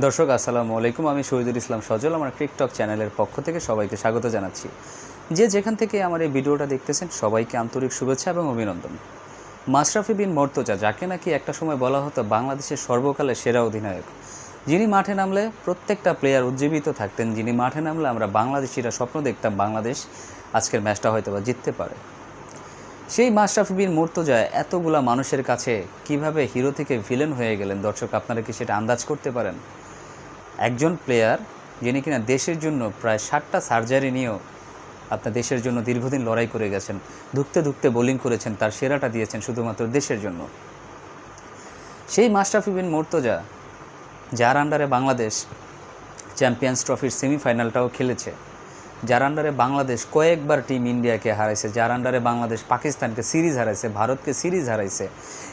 দর্শক, আসসালামু আলাইকুম। আমি শহীদুল ইসলাম সজল, আমার টিকটক চ্যানেলের পক্ষ থেকে সবাইকে স্বাগত জানাচ্ছি। যে যেখান থেকে আমার এই ভিডিওটা দেখতেছেন, সবাইকে আন্তরিক শুভেচ্ছা এবং অভিনন্দন। মাশরাফি বিন মর্তজা, যাকে নাকি একটা সময় বলা হতো বাংলাদেশের সর্বকালের সেরা অধিনায়ক, যিনি মাঠে নামলে প্রত্যেকটা প্লেয়ার উজ্জীবিত থাকতেন। যিনি মাঠে নামলে আমরা বাংলাদেশিরা স্বপ্ন দেখতাম বাংলাদেশ আজকের ম্যাচটা হয়তো বা জিততে পারে। সেই মাশরাফি বিন মুর্তজা এতগুলা মানুষের কাছে কীভাবে হিরো থেকে ভিলেন হয়ে গেলেন? দর্শক, আপনারা কি সেটা আন্দাজ করতে পারেন? একজন প্লেয়ার যিনি কিনা দেশের জন্য প্রায় ষাটটা সার্জারি নিয়েও আপনার দেশের জন্য দীর্ঘদিন লড়াই করে গেছেন, ধুকতে ধুকতে বোলিং করেছেন, তার সেরাটা দিয়েছেন শুধুমাত্র দেশের জন্য। সেই মাশরাফি বিন মুর্তজা, যার আন্ডারে বাংলাদেশ চ্যাম্পিয়ন্স ট্রফির সেমিফাইনালটাও খেলেছে। যার আন্ডারে বাংলাদেশ কয়েকবার টিম ইন্ডিয়াকে হারাইছে, যার আন্ডারে বাংলাদেশ পাকিস্তানকে সিরিজ হারাইছে, ভারতকে সিরিজ হারাইছে,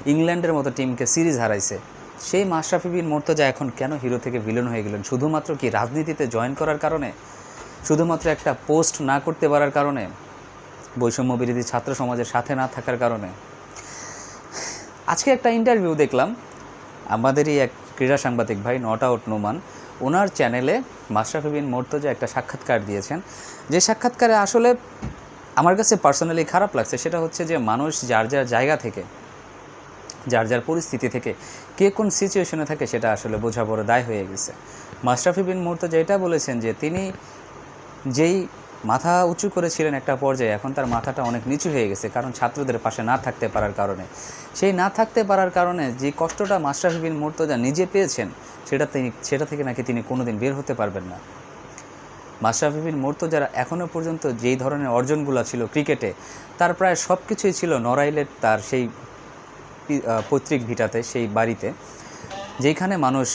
ইংল্যান্ডের মতো টিমকে সিরিজ হারাইছে। সেই মাশরাফি বিন মোর্তজা এখন কেন হিরো থেকে ভিলেন হয়ে গেলেন? শুধুমাত্র কি রাজনীতিতে জয়েন করার কারণে? শুধুমাত্র একটা পোস্ট না করতে পারার কারণে? বৈষম্য বিরোধী ছাত্র সমাজের সাথে না থাকার কারণে? আজকে একটা ইন্টারভিউ দেখলাম। আমাদেরই এক ক্রীড়া সাংবাদিক ভাই নট আউট নোমান। ওনার চ্যানেলে মাশরাফি বিন মোর্তজা একটা সাক্ষাৎকার দিয়েছেন। যে সাক্ষাৎকারে আসলে আমার কাছে পার্সোনালি খারাপ লাগছে, সেটা হচ্ছে যে মানুষ যার যার জায়গা থেকে, যার যার পরিস্থিতি থেকে, কে কোন সিচুয়েশনে থাকে সেটা আসলে বোঝা বড় দায় হয়ে গেছে। মাশরাফি বিন মুর্তজা এটা বলেছেন যে তিনি যেই মাথা উঁচু করেছিলেন একটা পর্যায়ে, এখন তার মাথাটা অনেক নিচু হয়ে গেছে, কারণ ছাত্রদের পাশে না থাকতে পারার কারণে। সেই না থাকতে পারার কারণে যে কষ্টটা মাশরাফি বিন মুর্তজা নিজে পেয়েছেন, সেটা তিনি, সেটা থেকে নাকি তিনি কোনোদিন বের হতে পারবেন না। মাশরাফি বিন মুর্তজার এখনও পর্যন্ত যেই ধরনের অর্জনগুলো ছিল ক্রিকেটে, তার প্রায় সব কিছুই ছিল নড়াইলের তার সেই পৈতৃক ভিটাতে, সেই বাড়িতে যেখানে মানুষ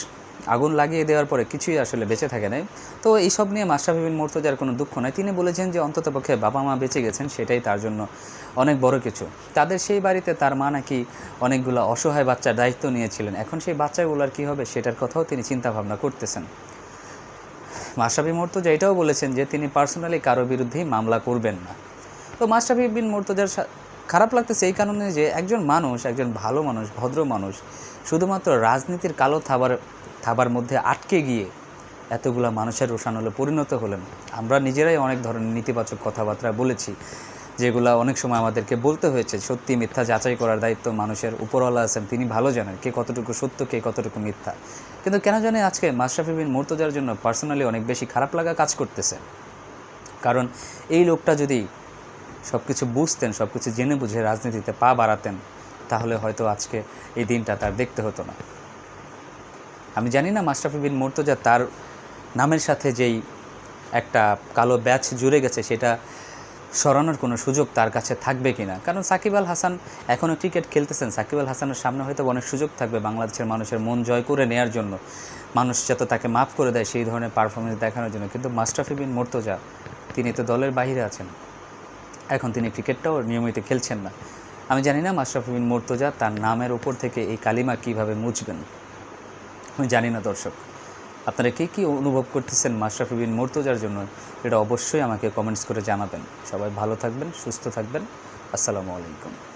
আগুন লাগিয়ে দেওয়ার পরে কিছুই আসলে বেঁচে থাকে নাই। তো এইসব নিয়ে মাশরাফি বিন মুর্তজার কোনো দুঃখ নাই। তিনি বলেছেন যে অন্ততপক্ষে বাবা মা বেঁচে গেছেন, সেটাই তার জন্য অনেক বড় কিছু। তাদের সেই বাড়িতে তার মা নাকি অনেকগুলো অসহায় বাচ্চার দায়িত্ব নিয়েছিলেন। এখন সেই বাচ্চাগুলোর কী হবে সেটার কথাও তিনি চিন্তা ভাবনা করতেছেন। মাশরাফি মুর্তজা এটাও বলেছেন যে তিনি পার্সোনালি কারও বিরুদ্ধেই মামলা করবেন না। তো মাশরাফি বিন মুর্তজার খারাপ লাগতেছে এই কারণে যে একজন মানুষ, একজন ভালো মানুষ, ভদ্র মানুষ, শুধুমাত্র রাজনীতির কালো থাবার থাবার মধ্যে আটকে গিয়ে এতগুলা মানুষের রোষানলে পরিণত হলেন। আমরা নিজেরাই অনেক ধরনের নেতিবাচক কথাবার্তা বলেছি, যেগুলো অনেক সময় আমাদেরকে বলতে হয়েছে, সত্যি মিথ্যা যাচাই করার দায়িত্ব মানুষের উপরওয়ালা আছেন, তিনি ভালো জানেন কে কতটুকু সত্য, কে কতটুকু মিথ্যা। কিন্তু কেন জানি আজকে মাশরাফি বিন মুর্তজার জন্য পার্সোনালি অনেক বেশি খারাপ লাগা কাজ করতেছে। কারণ এই লোকটা যদি সব কিছু বুঝতেন সব কিছু জেনে বুঝে রাজনীতিতে পা বাড়াতেন, তাহলে হয়তো আজকে এই দিনটা তার দেখতে হতো না। আমি জানি না, মাশরাফি বিন মুর্তজা তার নামের সাথে যেই একটা কালো ব্যাচ জুড়ে গেছে, সেটা সরানোর কোনো সুযোগ তার কাছে থাকবে কি না কারণ সাকিব আল হাসান এখনও ক্রিকেট খেলতেছেন। সাকিব আল হাসানের সামনে হয়তো অনেক সুযোগ থাকবে বাংলাদেশের মানুষের মন জয় করে নেয়ার জন্য। মানুষ যাতে তাকে মাফ করে দেয় সেই ধরনের পারফরমেন্স দেখানোর জন্য। কিন্তু মাশরাফি বিন মুর্তজা, তিনি তো দলের বাইরে আছেন। এখন তিনি ক্রিকেটটাও নিয়মিত খেলছেন না। আমি জানি না মাশরাফি বিন মুর্তজা তার নামের ওপর থেকে এই কালিমা কীভাবে মুছবেন। জানি না, দর্শক। আপনারা কে কী অনুভব করতেছেন মাশরাফি বিন মোর্তজার জন্য? এটা অবশ্যই আমাকে কমেন্টস করে জানাবেন। সবাই ভালো থাকবেন, সুস্থ থাকবেন। আসসালামু আলাইকুম।